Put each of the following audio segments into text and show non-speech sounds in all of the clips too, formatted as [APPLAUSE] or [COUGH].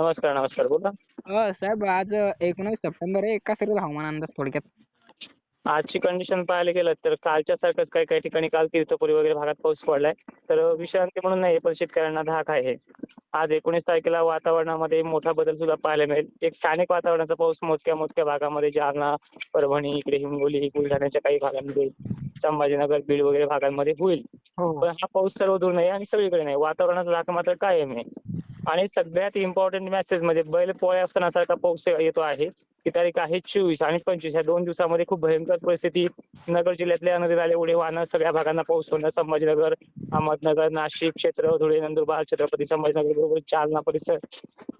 नमस्कार नमस्कार बोला. अ, साहेब आज एकोणावीस सप्टेंबर आहे. कसा राहील हवामान अंदाज थोडक्यात. आजची कंडिशन पाहायला गेलं तर कालच्या सारखंच काही काही ठिकाणी काल तीर्थपुरी वगैरे भागात पाऊस पडलाय. तर विश्रांती म्हणून नाही पण शेतकऱ्यांना धाक आहे. आज एकोणीस तारखेला वातावरणामध्ये मोठा बदल सुद्धा पाहायला मिळेल. एक स्थानिक वातावरणाचा पाऊस मोजक्या मोजक्या भागामध्ये जालना परभणी इकडे हिंगोली बुलढाण्याच्या काही भागांमध्ये संभाजीनगर बीड वगैरे भागांमध्ये होईल. हो. पण हा पाऊस सर्व दूर नाही आणि सगळीकडे नाही. वातावरणाचा धाक मात्र कायम आहे. आणि सगळ्यात इम्पॉर्टंट मेसेज म्हणजे बैल पोळ्या सणासारखा पाऊस येतो आहे. ती तारीख आहे चोवीस आणि पंचवीस. या दोन दिवसामध्ये खूप भयंकर परिस्थिती नगर जिल्ह्यातल्या नदी नाले उडे वाहणं सगळ्या भागांना पाऊस होणं संभाजीनगर अहमदनगर नाशिक क्षेत्र धुळे नंदुरबार छत्रपती संभाजीनगर बरोबर जालना परिसर.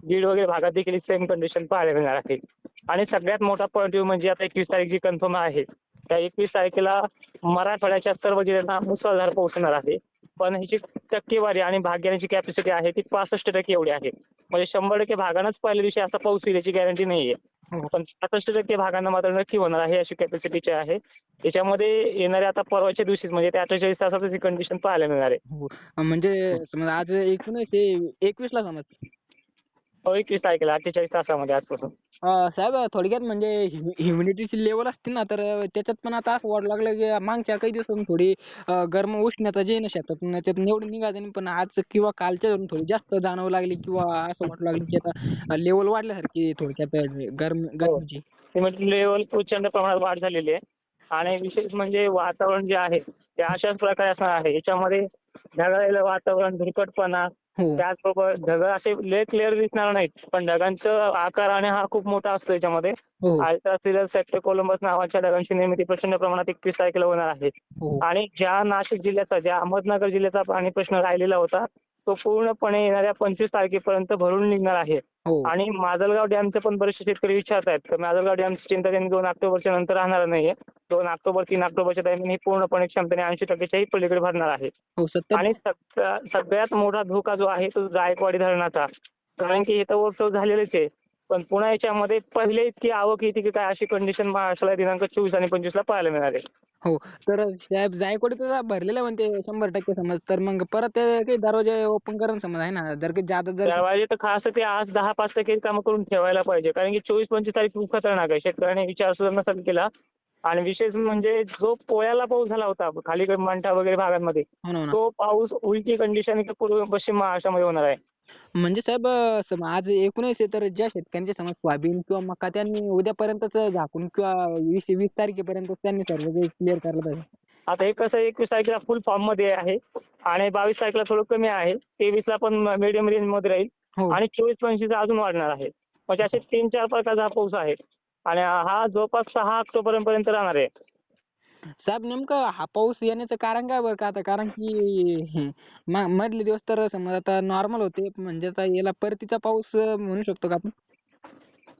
बीड वगैरे भागात देखील सेम कंडिशन पाहायला मिळणार आहे. आणि सगळ्यात मोठा पॉईंट म्हणजे आता एकवीस तारीख जी कन्फर्म आहे त्या एकवीस तारखेला मराठवाड्याच्या सर्व जिल्ह्यांना मुसळधार पोहोचणार आहे. पण ह्याची टक्केवारी आणि भाग घेण्याची कॅपॅसिटी आहे ती पासष्ट टक्के एवढी आहे. म्हणजे शंभर टक्के भागांनाच पहिल्या दिवशी असा पाऊस येईल याची गॅरंटी नाही आहे हो. पण पासष्ट टक्के भागांना मात्र नक्की होणार आहे अशी कॅपॅसिटीची आहे. त्याच्यामध्ये येणाऱ्या आता परवाच्या दिवशीच म्हणजे त्या अठ्ठेचाळीस तासातच ही कंडिशन पाहायला मिळणार आहे. हो. म्हणजे समज आज एकोणीस आहे एकवीसला समज. हो एकवीस तारखेला अठ्ठेचाळीस तासामध्ये आजपासून. अ, साहेब थोडक्यात म्हणजे ह्युमिडिटीची लेवल असते ना तर त्याच्यात पण आता असं वाटू लागलं की मागच्या काही दिवसातून थोडी अ, गरम उष्णता जी आहे ना शेतातून त्यातून एवढी निघायचं नाही पण आज किंवा कालच्या धरून थोडी जास्त जाणवू लागली किंवा असं वाटू लागलं की आता लेवल वाढल्यासारखी थोडक्यात गरम गरमीची. सिमेंट लेवल प्रचंड प्रमाणात वाढ झालेली आहे. आणि विशेष म्हणजे वातावरण जे आहे ते अशाच प्रकारे असणार आहे. याच्यामध्ये ढगाळलेलं वातावरण धुरकटपणा हो त्याचबरोबर ढग असे लय क्लिअर दिसणार नाहीत. पण ढगांचं आकार आणि हा खूप मोठा असतो याच्यामध्ये. हो. अल्ट्रा सिरियल सेक्टर कोलंबस नावाच्या ढगांची निर्मिती प्रचंड प्रमाणात एकवीस तारखेला होणार आहे. हो. आणि ज्या नाशिक जिल्ह्याचा ज्या अहमदनगर जिल्ह्याचा पाणी प्रश्न राहिलेला होता तो पूर्णपणे येणाऱ्या पंचवीस तारखेपर्यंत भरून निघणार आहे. हो. आणि माजलगाव डॅमचे पण बरेचसे शेतकरी विचारत आहेत तर माजलगाव डॅमची चिंता त्यांनी दोन ऑक्टोबरच्या नंतर राहणार नाहीये. दोन ऑक्टोबर तीन ऑक्टोबरच्या दरम्यान ही पूर्णपणे क्षमतेने ऐंशी टक्केच्याही पलीकडे भरणार आहे. हो सत्तर आणि सग- सगळ्यात मोठा धोका जो आहे तो जायकवाडी धरणाचा. कारण की इथं ओव्हरफ्लो झालेलेच आहे. पण पुन्हा याच्यामध्ये पहिले इतकी आवक येते की काय अशी कंडिशन महाराष्ट्राला दिनांक चोवीस आणि पंचवीसला पाहायला मिळाली हो तर साहेब जायकवाडी तर भरलेलं म्हणते शंभर टक्के समज. तर मग परत ते काही दरवाजे ओपन करून समज आहे ना? जर काही जादा जर दरवाजे तर खास ते आज दहा पाच टक्के कामं करून ठेवायला पाहिजे. कारण की चोवीस पंचवीस तारीख खूप खतरनाक आहे. शेतकऱ्यांनी विचार सुद्धा नसेल केला. आणि विशेष म्हणजे जो पोळ्याला पाऊस झाला होता खाली मंठा वगैरे भागांमध्ये हो ना हो ना. तो पाऊस उलटी कंडिशन पूर्व पश्चिम महाराष्ट्रामध्ये होणार आहे. म्हणजे साहेब आज एकोणीस तर ज्या शेतकऱ्यांचे समज सोयाबीन किंवा मका त्यांनी उद्यापर्यंतच झाकून किंवा वीस वीस तारखेपर्यंत त्यांनी सर्व काही क्लिअर करायला पाहिजे. आता हे कसं एकवीस तारखेला फुल फॉर्ममध्ये आहे आणि बावीस तारखेला थोडं कमी आहे तेवीसला पण मीडियम रेंजमध्ये राहील हो. आणि चोवीस पंचवीस अजून वाढणार आहे. म्हणजे असे तीन चार प्रकारचा हा पाऊस आहे. आणि हा जवळपास सहा ऑक्टोबर पर्यंत राहणार आहे. साहेब नेमकं हा पाऊस येण्याचं कारण काय बरं का? आता कारण की म- मधले दिवस तर समज आता नॉर्मल होते म्हणजे आता याला परतीचा पाऊस म्हणू शकतो का आपण?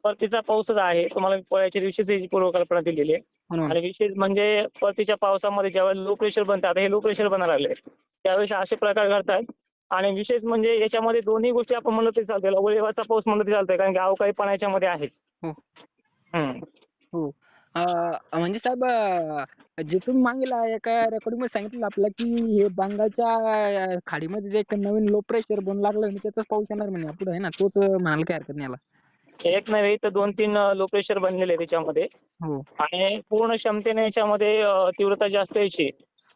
परतीचा पाऊसच आहे. तुम्हाला मी पोळ्याच्या दिवशीच याची पूर्वकल्पना दिलेली आहे. हो. आणि विशेष म्हणजे परतीच्या पावसामध्ये ज्यावेळेस लो प्रेशर बनतं आता हे लो प्रेशर बनायला लागले त्यावेळेस असे प्रकार घडतात. आणि विशेष म्हणजे याच्यामध्ये दोन्ही गोष्टी आपण म्हणलं तरी चालते लवळेवाचा पाऊस म्हणलं तरी चालतंय कारण की अवकाळी पण याच्यामध्ये आहे. हो. हम्म. हो. अं, म्हणजे साहेब अं, जे तुम्ही मागेला एका रेकॉर्डिंगमध्ये सांगितलं आपलं की हे बंगालच्या अं, खाडीमध्ये जे एक नवीन लो प्रेशर बनू लागलं म्हणजे त्याचाच पाऊस येणार म्हणे. पुढे आहे ना तोच म्हणायला काही हरकत नाही याला. एक नव्हे तर दोन तीन लो प्रेशर बनलेले आहे त्याच्यामध्ये. हो. आणि पूर्ण क्षमतेने याच्यामध्ये अ, तीव्रता जास्त यायची.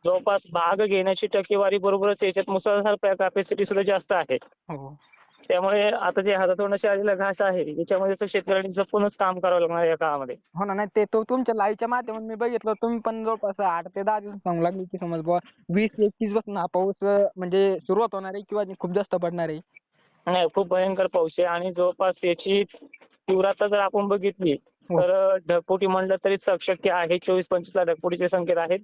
जवळपास भाग घेण्याची टक्केवारी बरोबरच याच्यात मुसळधार कॅपॅसिटी सुद्धा जास्त आहे. हो. त्यामुळे आता जे हातातोंडाशी आलेला घास आहे याच्यामध्ये तर शेतकऱ्यांनी जपूनच काम करावं लागणार या काळामध्ये. हो ना नाही ते तो तुमच्या लाईव्हच्या माध्यमातून मी बघितलं तुम्ही पण जवळपास आठ ते दहा दिवस सांगू लागले की समज बुवा वीस एकतीसपासून हा पाऊस अं, म्हणजे सुरुवात होणार आहे किंवा खूप जास्त पडणार आहे? नाही खूप भयंकर पाऊस आहे आणि जवळपास याची तीव्रता जर आपण बघितली हो. तर ढगफुटी म्हणलं तरी शक्य आहे चोवीस पंचवीसला ढगफुटीचे संकेत आहेत.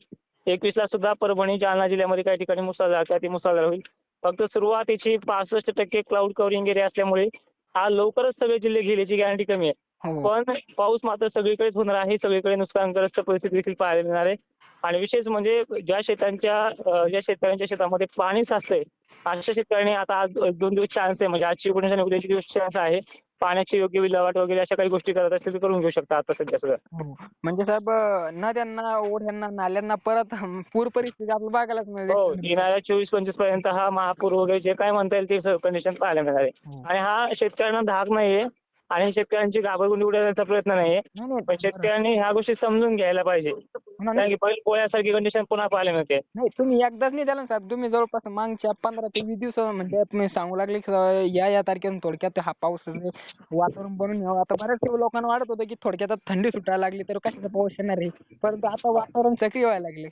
एकवीसला सुद्धा परभणी जालना जिल्ह्यामध्ये काही ठिकाणी मुसळधार किंवा ती मुसळधार होईल. फक्त सुरुवात याची पासष्ट टक्के क्लाउड कव्हरिंग एरिया असल्यामुळे हा लवकरच सगळे जिल्हे घेईल याची गॅरंटी कमी आहे. हो. पण पाऊस मात्र सगळीकडेच होणार आहे सगळीकडे नुकसानग्रस्त परिस्थिती देखील पाहायला मिळणार आहे. आणि विशेष म्हणजे ज्या शेतांच्या ज्या शेतकऱ्यांच्या शेतामध्ये पाणी साचतंय अशा शेतकऱ्यांनी आता आज दोन दिवस चान्स आहे म्हणजे आजची एकोणीस आणि उद्याची दिवस चान्स आहे. पाण्याची योग्य विल्हेवाट वगैरे अशा काही गोष्टी करत असतील तर करून घेऊ शकता आता सध्या सगळं हो. म्हणजे साहेब अं, नद्यांना ओढ्यांना नाल्यांना परत पूर परिस्थिती आपल्याला बघायलाच मिळते हो येणाऱ्या चोवीस पंचवीसपर्यंत हा महापूर वगैरे जे काय म्हणता येईल ते कंडिशन पाहायला मिळणार आहे हो. आणि हा शेतकऱ्यांना धाक नाहीये आणि शेतकऱ्यांची घाबरगुंडी उडवण्याचा प्रयत्न नाहीये. नाही, पण शेतकऱ्यांनी ह्या गोष्टी समजून घ्यायला पाहिजे. कारण की बैल पोळ्यासारखी कंडिशन पुन्हा पाहायला मिळते. नाही तुम्ही एकदाच नाही द्याला साहेब. तुम्ही जवळपास मागच्या पंधरा ते वीस दिवस म्हणजे तुम्ही सांगू लागले की या या तारखेला थोडक्यात हा पाऊस वातावरण बनून यावं. आता बऱ्याच लोकांना वाटत होतं की थोडक्यात थंडी सुटायला लागली तर कशाचा पाऊस येणार आहे? परंतु आता वातावरण सक्रिय व्हायला लागले.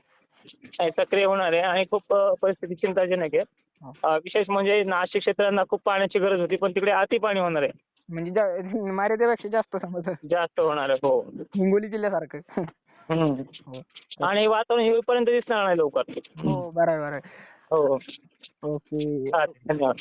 नाही, सक्रिय होणार आहे आणि खूप परिस्थिती चिंताजनक आहे. विशेष म्हणजे नाशिक क्षेत्रांना खूप पाण्याची गरज होती पण तिकडे अति पाणी होणार आहे. म्हणजे जा- [LAUGHS] मर्यादेपेक्षा जास्त समज. जास्त होणार आहे हो. हिंगोली जिल्ह्यासारखं. हम्म. हो. आणि वातावरण येईपर्यंत दिसणार नाही लवकर. हो बरं आहे, बरं आहे. हो. ओके. चालेल धन्यवाद.